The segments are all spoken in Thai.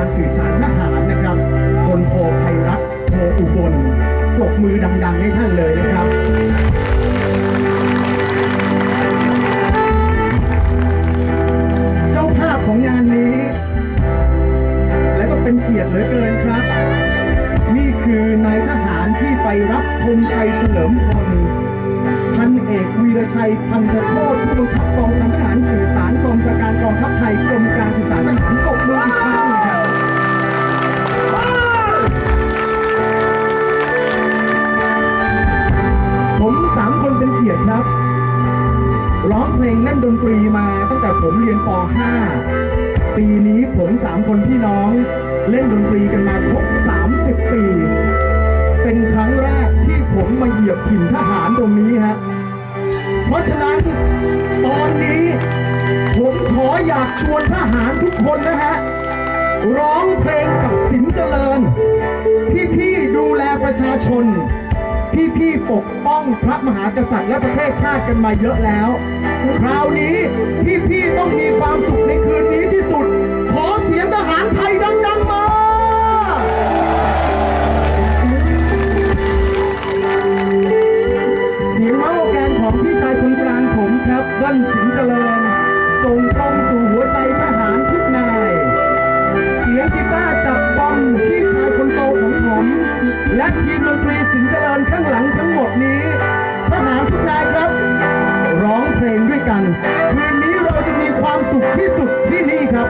การสื่อสารทหารนะครับพลโทไพรัตน์โทอุบลปรบมือดังๆให้ท่านเลยนะครับเจ้าภาพของงานนี้ และก็เป็นเกียรติเหลือเกินครับ นี่คือนายทหารที่ไปรับธงชัยเฉลิมพลพันเอกวีรชัยพันธโทษผู้บังคับกองทหารสื่อสารกองจัดการกองทัพไทยกรมการสื่อสารทหารกบมืออีกครั้ง ร้องเพลงเล่นดนตรีมาตั้งแต่ผมเรียนป .5 ปีนี้ผมสามคนพี่น้องเล่นดนตรีกันมาครบ30 ปี เป็นครั้งแรกที่ผมมาเหยียบถิ่นทหารตรงนี้ฮะ เพราะฉะนั้นตอนนี้ผมขออยากชวนทหารทุกคนนะฮะ ร้องเพลงกับสินเจริญ พี่ๆดูแลประชาชน พี่ๆปกป้องพระมหากษัตริย์และประเทศชาติกันมาเยอะแล้ว คราวนี้พี่ๆต้องมีความสุขในคืนนี้ที่สุด ขที่สุดที่นี่ครับ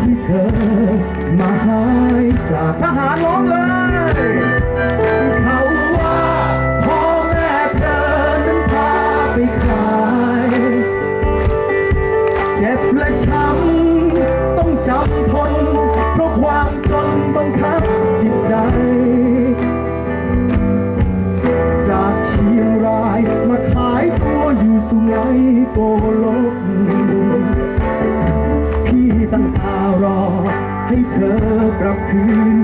ที่เธอมาหายจากทหารร้องเลย ใจ จากเชียงรายมาขายตัวอยู่สุไหงโกลก พี่ตั้งตารอให้เธอกลับคืนบ้าน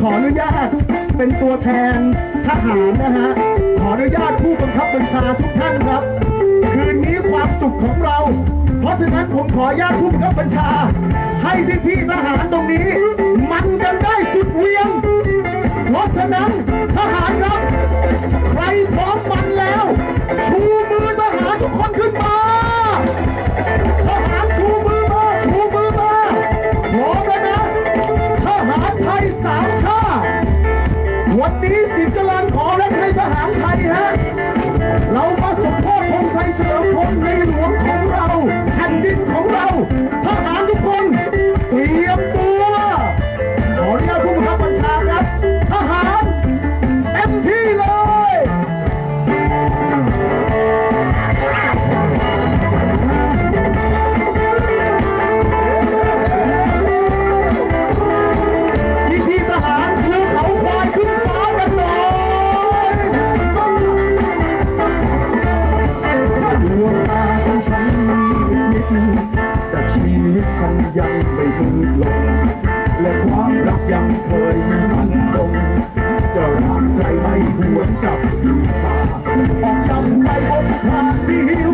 ขออนุญาตเป็นตัวแทนทหารนะฮะ ขออนุญาตผู้บังคับบัญชาทุกท่านครับ คืนนี้ความสุขของเรา เพราะฉะนั้นผมขออนุญาตผู้บังคับบัญชา ให้พี่ๆทหารตรงนี้ มันกันได้สุดเวียง วนกับลูกตาออจำไปบนทางที่